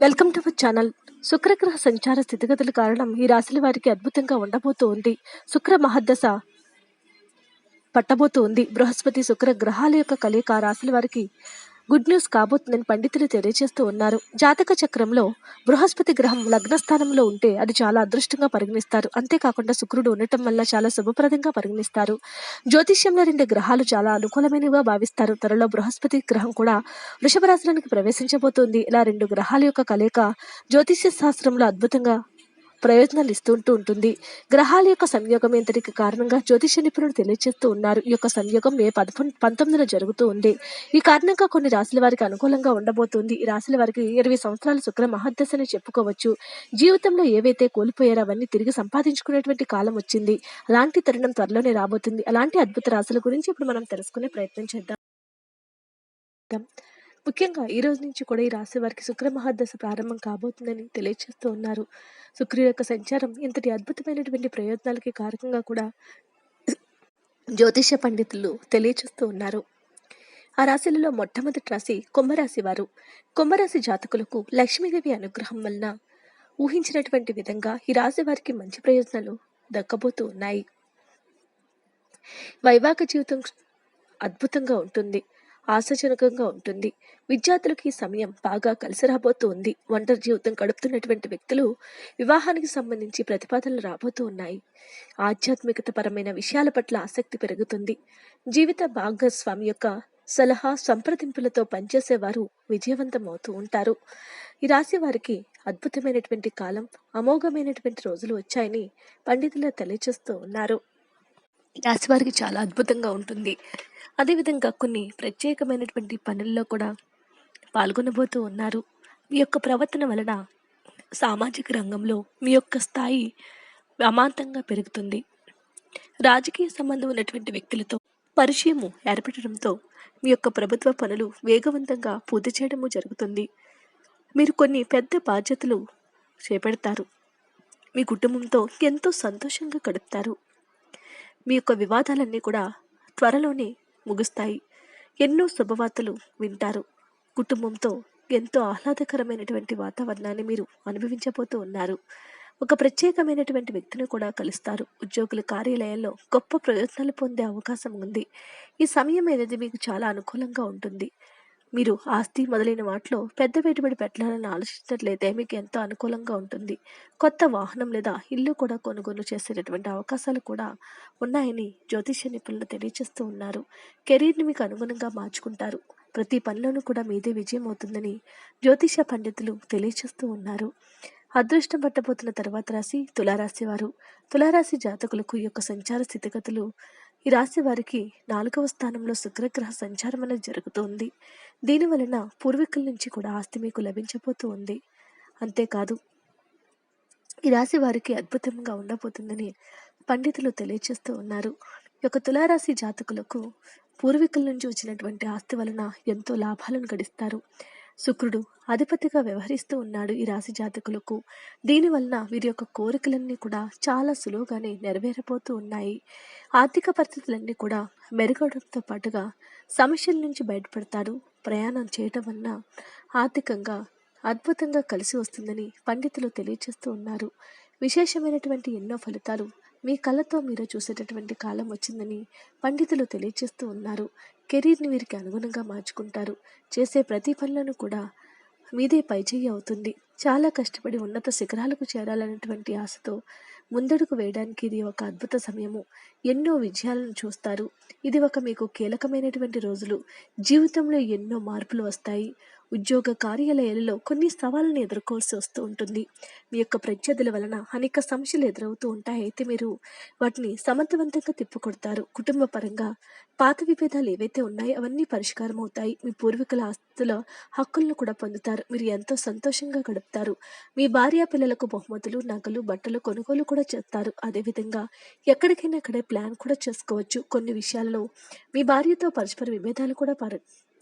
Welcome to our channel. శుక్రగ్రహ సంచార స్థితిగతుల కారణం ఈ రాశుల వారికి అద్భుతంగా ఉండబోతూ ఉంది శుక్ర మహద్దశ పట్టబోతూ ఉంది బృహస్పతి శుక్ర గ్రహాల యొక్క కలయిక రాశుల వారికి గుడ్ న్యూస్ కాబోతుందని పండితులు తెలియజేస్తూ ఉన్నారు. జాతక చక్రంలో బృహస్పతి గ్రహం లగ్న స్థానంలో ఉంటే అది చాలా అదృష్టంగా పరిగణిస్తారు. అంతేకాకుండా శుక్రుడు ఉండటం వల్ల చాలా శుభప్రదంగా పరిగణిస్తారు. జ్యోతిష్యంలో రెండు గ్రహాలు చాలా అనుకూలమైనవిగా భావిస్తారు. త్వరలో బృహస్పతి గ్రహం కూడా వృషభ రాశిలోనికి ప్రవేశించబోతోంది. ఇలా రెండు గ్రహాల యొక్క కలయిక జ్యోతిష్య శాస్త్రంలో అద్భుతంగా ప్రయోజనాలు ఇస్తుంటూ ఉంటుంది. గ్రహాల యొక్క సంయోగం ఇంతటికి కారణంగా జ్యోతిష నిపుణులు తెలియజేస్తూ ఉన్నారు. ఈ యొక్క సంయోగం మే పదకొండు పంతొమ్మిదిన జరుగుతూ ఉంది. ఈ కారణంగా కొన్ని రాశుల వారికి అనుకూలంగా ఉండబోతుంది. ఈ రాశుల వారికి ఇరవై సంవత్సరాల శుక్ర మహాదశని చెప్పుకోవచ్చు. జీవితంలో ఏవైతే కోల్పోయారో అవన్నీ తిరిగి సంపాదించుకునేటువంటి కాలం వచ్చింది. అలాంటి తరుణం త్వరలోనే రాబోతుంది. అలాంటి అద్భుత రాశుల గురించి ఇప్పుడు మనం తెలుసుకునే ప్రయత్నం చేద్దాం. ముఖ్యంగా ఈ రోజు నుంచి కూడా ఈ రాశి వారికి శుక్ర మహాదశ ప్రారంభం కాబోతుందని తెలియజేస్తూ ఉన్నారు. శుక్రుడి యొక్క సంచారం ఇంతటి అద్భుతమైనటువంటి ప్రయోజనాలకి కారకంగా కూడా జ్యోతిష పండితులు తెలియజేస్తూ ఉన్నారు. ఆ రాశులలో మొట్టమొదటి రాశి కుంభరాశి వారు. కుంభరాశి జాతకులకు లక్ష్మీదేవి అనుగ్రహం వలన ఊహించినటువంటి విధంగా ఈ రాశి వారికి మంచి ప్రయోజనాలు దక్కబోతూ ఉన్నాయి. వైవాహిక జీవితం అద్భుతంగా ఉంటుంది. ఆశాజనకంగా ఉంటుంది. విద్యార్థులకు ఈ సమయం బాగా కలిసి రాబోతూ ఉంది ఒంటరి జీవితం గడుపుతున్నటువంటి వ్యక్తులు వివాహానికి సంబంధించి ప్రతిపాదనలు రాబోతూ ఉన్నాయి. ఆధ్యాత్మికత పరమైన విషయాల పట్ల ఆసక్తి పెరుగుతుంది. జీవిత భాగస్వామి యొక్క సలహా సంప్రదింపులతో పనిచేసేవారు విజయవంతం అవుతూ ఉంటారు. ఈ రాశి వారికి అద్భుతమైనటువంటి కాలం అమోఘమైనటువంటి రోజులు వచ్చాయని పండితులు తెలియజేస్తూ ఉన్నారు. ఈ చాలా అద్భుతంగా ఉంటుంది. అదేవిధంగా కొన్ని ప్రత్యేకమైనటువంటి పనుల్లో కూడా పాల్గొనబోతూ ఉన్నారు. మీ యొక్క ప్రవర్తన వలన సామాజిక రంగంలో మీ యొక్క స్థాయి అమాంతంగా పెరుగుతుంది. రాజకీయ సంబంధం ఉన్నటువంటి వ్యక్తులతో పరిచయము ఏర్పడడంతో మీ యొక్క ప్రభుత్వ పనులు వేగవంతంగా పూర్తి చేయడము జరుగుతుంది. మీరు కొన్ని పెద్ద బాధ్యతలు చేపడతారు. మీ కుటుంబంతో ఎంతో సంతోషంగా గడుపుతారు. మీ యొక్క వివాదాలన్నీ కూడా త్వరలోనే ముగుస్తాయి. ఎన్నో శుభవార్తలు వింటారు. కుటుంబంతో ఎంతో ఆహ్లాదకరమైనటువంటి వాతావరణాన్ని మీరు అనుభవించబోతూ ఉన్నారు. ఒక ప్రత్యేకమైనటువంటి వ్యక్తిని కూడా కలుస్తారు. ఉద్యోగుల కార్యాలయంలో గొప్ప ప్రయోజనాలు పొందే అవకాశం ఉంది. ఈ సమయం అనేది మీకు చాలా అనుకూలంగా ఉంటుంది. మీరు ఆస్తి మొదలైన వాటిలో పెద్ద పెట్టుబడి పెట్టాలని ఆలోచించినట్లయితే మీకు ఎంతో అనుకూలంగా ఉంటుంది. కొత్త వాహనం లేదా ఇల్లు కూడా కొనుగోలు చేసేటటువంటి అవకాశాలు కూడా ఉన్నాయని జ్యోతిష్య నిపుణులు తెలియజేస్తూ ఉన్నారు. కెరీర్ని మీకు అనుగుణంగా మార్చుకుంటారు. ప్రతి పనిలోనూ కూడా మీదే విజయం అవుతుందని జ్యోతిష పండితులు తెలియజేస్తూ ఉన్నారు. అదృష్టం పట్టబోతున్న తర్వాత రాశి తులారాశి వారు. తులారాశి జాతకులకు ఈ యొక్క సంచార స్థితిగతులు ఈ రాశి వారికి నాలుగవ స్థానంలో శుక్రగ్రహ సంచారం అనేది జరుగుతోంది. దీని వలన పూర్వీకుల నుంచి కూడా ఆస్తి మీకు లభించబోతూ ఉంది. అంతేకాదు ఈ రాశి వారికి అద్భుతంగా ఉండబోతుందని పండితులు తెలియజేస్తూ ఉన్నారు. యొక్క తులారాశి జాతకులకు పూర్వీకుల నుంచి వచ్చినటువంటి ఆస్తి వలన ఎంతో లాభాలను గడిస్తారు. శుక్రుడు అధిపతిగా వ్యవహరిస్తూ ఉన్నాడు ఈ రాశి జాతకులకు. దీనివలన వీరి యొక్క కోరికలన్నీ కూడా చాలా సులువుగానే నెరవేరబోతూ ఉన్నాయి. ఆర్థిక పరిస్థితులన్నీ కూడా మెరుగవడంతో పాటుగా సమస్యల నుంచి బయటపడతారు. ప్రయాణం చేయటం వలన ఆర్థికంగా అద్భుతంగా కలిసి వస్తుందని పండితులు తెలియజేస్తూ ఉన్నారు. విశేషమైనటువంటి ఎన్నో ఫలితాలు మీ కళ్ళతో మీరు చూసేటటువంటి కాలం వచ్చిందని పండితులు తెలియజేస్తూ ఉన్నారు. కెరీర్ని వీరికి అనుగుణంగా మార్చుకుంటారు. చేసే ప్రతి పనులను కూడా మీదే పైచేయి అవుతుంది. చాలా కష్టపడి ఉన్నత శిఖరాలకు చేరాలన్నటువంటి ఆశతో ముందడుగు వేయడానికి ఇది ఒక అద్భుత సమయము. ఎన్నో విజయాలను చూస్తారు. ఇది ఒక మీకు కీలకమైనటువంటి రోజులు. జీవితంలో ఎన్నో మార్పులు వస్తాయి. ఉద్యోగ కార్యాలయాలలో కొన్ని సవాళ్ళను ఎదుర్కోవాల్సి వస్తూ ఉంటుంది. మీ యొక్క ప్రత్యర్థుల వలన అనేక సమస్యలు ఎదురవుతూ ఉంటాయి. అయితే మీరు వాటిని సమర్థవంతంగా తిప్పుకొడతారు. కుటుంబ పరంగా పాత విభేదాలు ఏవైతే ఉన్నాయో అవన్నీ పరిష్కారం అవుతాయి. మీ పూర్వీకుల ఆస్తుల హక్కులను కూడా పొందుతారు. మీరు ఎంతో సంతోషంగా గడుపుతారు. మీ భార్య పిల్లలకు బహుమతులు నగలు బట్టలు కొనుగోలు కూడా చేస్తారు. అదేవిధంగా ఎక్కడికైనా అక్కడే ప్లాన్ కూడా చేసుకోవచ్చు. కొన్ని విషయాల్లో మీ భార్యతో పరస్పర విభేదాలు కూడా పర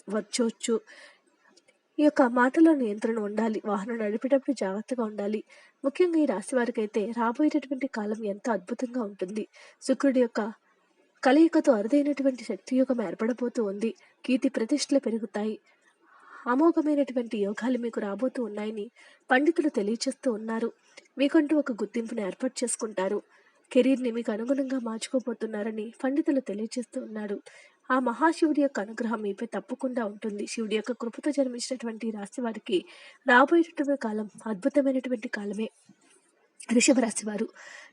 వచ్చవచ్చు ఈ యొక్క మాటలో నియంత్రణ ఉండాలి వాహనం నడిపేటప్పుడు జాగ్రత్తగా ఉండాలి. ముఖ్యంగా ఈ రాశి వారికి అయితే రాబోయేటటువంటి కాలం ఎంతో అద్భుతంగా ఉంటుంది. శుక్రుడి యొక్క కలయికతో అరుదైనటువంటి శక్తి యుగం ఏర్పడబోతూ ఉంది. కీర్తి ప్రతిష్టలు పెరుగుతాయి. అమోఘమైనటువంటి యోగాలు మీకు రాబోతూ ఉన్నాయని పండితులు తెలియచేస్తూ ఉన్నారు. మీకంటూ ఒక గుర్తింపును ఏర్పాటు చేసుకుంటారు. కెరీర్ని మీకు అనుగుణంగా మార్చుకోబోతున్నారని పండితులు తెలియజేస్తూ ఉన్నారు. ఆ మహాశివుడి యొక్క అనుగ్రహం మీపై తప్పకుండా ఉంటుంది. శివుడి యొక్క కృపతో జన్మించినటువంటి రాశి వారికి రాబోయేటటువంటి కాలం అద్భుతమైనటువంటి కాలమే. వృషభ వారు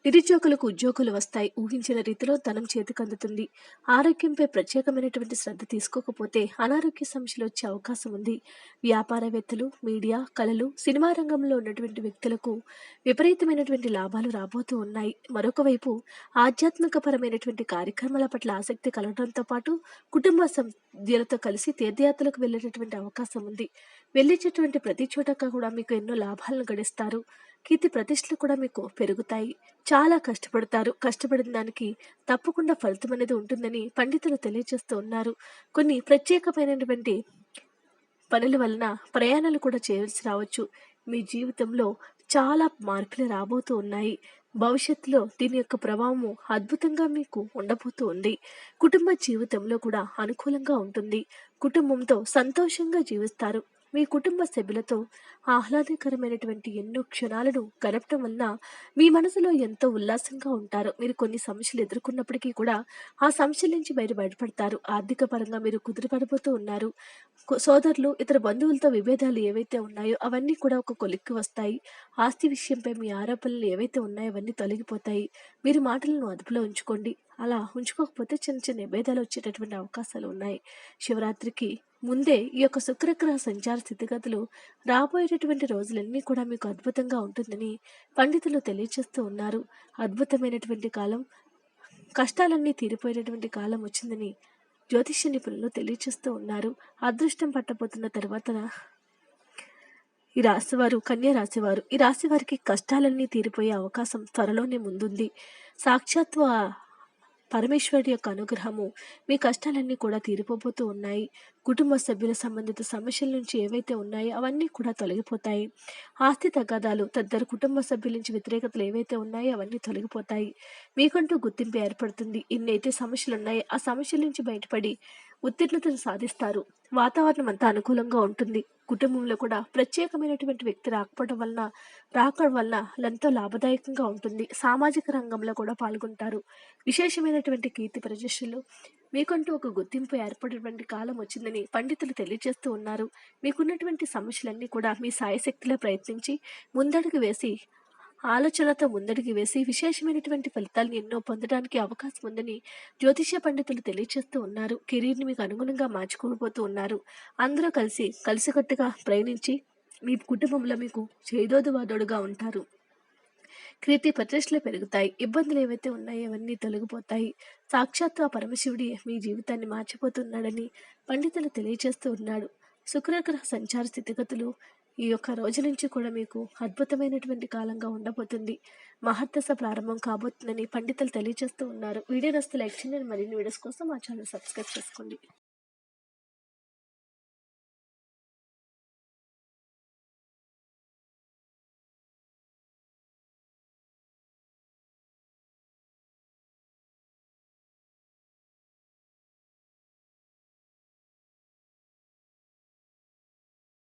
నిరుద్యోగులకు ఉద్యోగులు వస్తాయి. ఊహించిన రీతిలో ధనం చేతికందుతుంది. ఆరోగ్యంపై ప్రత్యేకమైనటువంటి శ్రద్ధ తీసుకోకపోతే అనారోగ్య సమస్యలు వచ్చే అవకాశం ఉంది. వ్యాపారవేత్తలు మీడియా కళలు సినిమా రంగంలో ఉన్నటువంటి వ్యక్తులకు విపరీతమైనటువంటి లాభాలు రాబోతూ ఉన్నాయి. మరొక వైపు ఆధ్యాత్మికపరమైనటువంటి కార్యక్రమాల పట్ల ఆసక్తి కలగడంతో పాటు కుటుంబ సభ్యులతో కలిసి తీర్థయాత్రలకు వెళ్ళేటటువంటి అవకాశం ఉంది. వెళ్ళేటటువంటి ప్రతి చోట కూడా మీకు ఎన్నో లాభాలను గడిస్తారు. కీర్తి ప్రతిష్టలు కూడా మీకు పెరుగుతాయి. చాలా కష్టపడతారు. కష్టపడిన దానికి తప్పకుండా ఫలితం అనేది ఉంటుందని పండితులు తెలియజేస్తూ ఉన్నారు. కొన్ని ప్రత్యేకమైనటువంటి పనుల వలన ప్రయాణాలు కూడా చేయవలసి రావచ్చు. మీ జీవితంలో చాలా మార్పులు రాబోతూ ఉన్నాయి. భవిష్యత్తులో దీని యొక్క ప్రభావము అద్భుతంగా మీకు ఉండబోతూ ఉంది. కుటుంబ జీవితంలో కూడా అనుకూలంగా ఉంటుంది. కుటుంబంతో సంతోషంగా జీవిస్తారు. మీ కుటుంబ సభ్యులతో ఆహ్లాదకరమైనటువంటి ఎన్నో క్షణాలను గడపటం వలన మీ మనసులో ఎంతో ఉల్లాసంగా ఉంటారు మీరు కొన్ని సమస్యలు ఎదుర్కొన్నప్పటికీ కూడా ఆ సమస్యల నుంచి బయట బయటపడతారు. ఆర్థిక పరంగా మీరు కుదిరిపడిపోతూ ఉన్నారు. సోదరులు ఇతర బంధువులతో విభేదాలు ఏవైతే ఉన్నాయో అవన్నీ కూడా ఒక కొలిక్కి వస్తాయి. ఆస్తి విషయంపై మీ ఆరోపణలు ఏవైతే ఉన్నాయో అవన్నీ తొలగిపోతాయి. మీరు మాటలను అదుపులో ఉంచుకోండి. అలా ఉంచుకోకపోతే చిన్న చిన్న విభేదాలు వచ్చేటటువంటి అవకాశాలు ఉన్నాయి. శివరాత్రికి ముందే ఈ యొక్క శుక్రగ్రహ సంచార స్థితిగతులు రాబోయేటటువంటి రోజులన్నీ కూడా మీకు అద్భుతంగా ఉంటుందని పండితులు తెలియచేస్తూ ఉన్నారు. అద్భుతమైనటువంటి కాలం కష్టాలన్నీ తీరిపోయేటటువంటి కాలం వచ్చిందని జ్యోతిష్య నిపుణులు తెలియచేస్తూ ఉన్నారు. అదృష్టం పట్టబోతున్న తర్వాత ఈ రాశివారు కన్యా రాశివారు ఈ రాశి వారికి కష్టాలన్నీ తీరిపోయే అవకాశం త్వరలోనే ముందుంది. సాక్షాత్వ పరమేశ్వరుడి యొక్క అనుగ్రహము మీ కష్టాలన్నీ కూడా తీరిపోబోతూ ఉన్నాయి. కుటుంబ సభ్యుల సంబంధిత సమస్యల నుంచి ఏవైతే ఉన్నాయో అవన్నీ కూడా తొలగిపోతాయి. ఆస్తి తగాదాలు తదితర కుటుంబ సభ్యుల నుంచి వ్యతిరేకతలు ఏవైతే ఉన్నాయో అవన్నీ తొలగిపోతాయి. మీకంటూ గుర్తింపు ఏర్పడుతుంది. ఇన్నైతే సమస్యలు ఉన్నాయో. ఆ సమస్యల నుంచి బయటపడి ఉత్తీర్ణతను సాధిస్తారు. వాతావరణం అంతా అనుకూలంగా ఉంటుంది. కుటుంబంలో కూడా ప్రత్యేకమైనటువంటి వ్యక్తి రాకపోవడం వలన రాకడం వలన ఎంతో లాభదాయకంగా ఉంటుంది. సామాజిక రంగంలో కూడా పాల్గొంటారు. విశేషమైనటువంటి కీర్తి ప్రదర్శనలు మీకంటూ ఒక గుర్తింపు ఏర్పడేటువంటి కాలం వచ్చిందని పండితులు తెలియజేస్తూ ఉన్నారు. మీకున్నటువంటి సమస్యలన్నీ కూడా మీ సాయశక్తిలో ప్రయత్నించి ముందడుగు వేసి ఆలోచనతో ముందడుగు వేసి విశేషమైనటువంటి ఫలితాలను ఎన్నో పొందడానికి అవకాశం ఉందని జ్యోతిష్య పండితులు తెలియజేస్తూ ఉన్నారు. కెరీర్ని మీకు అనుగుణంగా మార్చుకోబోతూ ఉన్నారు. అందరూ కలిసి కలిసికట్టుగా ప్రయాణించి మీ కుటుంబంలో మీకు చేదోదువాదోడుగా ఉంటారు. కీర్తి ప్రతిష్టలు పెరుగుతాయి. ఇబ్బందులు ఏవైతే ఉన్నాయో అవన్నీ తొలగిపోతాయి. సాక్షాత్తు ఆ పరమశివుడి మీ జీవితాన్ని మార్చిపోతున్నాడని పండితులు తెలియజేస్తూ ఉన్నాడు. శుక్రగ్రహ సంచార స్థితిగతులు ఈ యొక్క రోజు నుంచి కూడా మీకు అద్భుతమైనటువంటి కాలంగా ఉండబోతుంది. మహత్తస ప్రారంభం కాబోతుందని పండితులు తెలియజేస్తూ ఉన్నారు. వీడియో నస్తే లైక్ చేయండి. మరిన్ని వీడియోస్ కోసం మా ఛానల్ సబ్స్క్రైబ్ చేసుకోండి.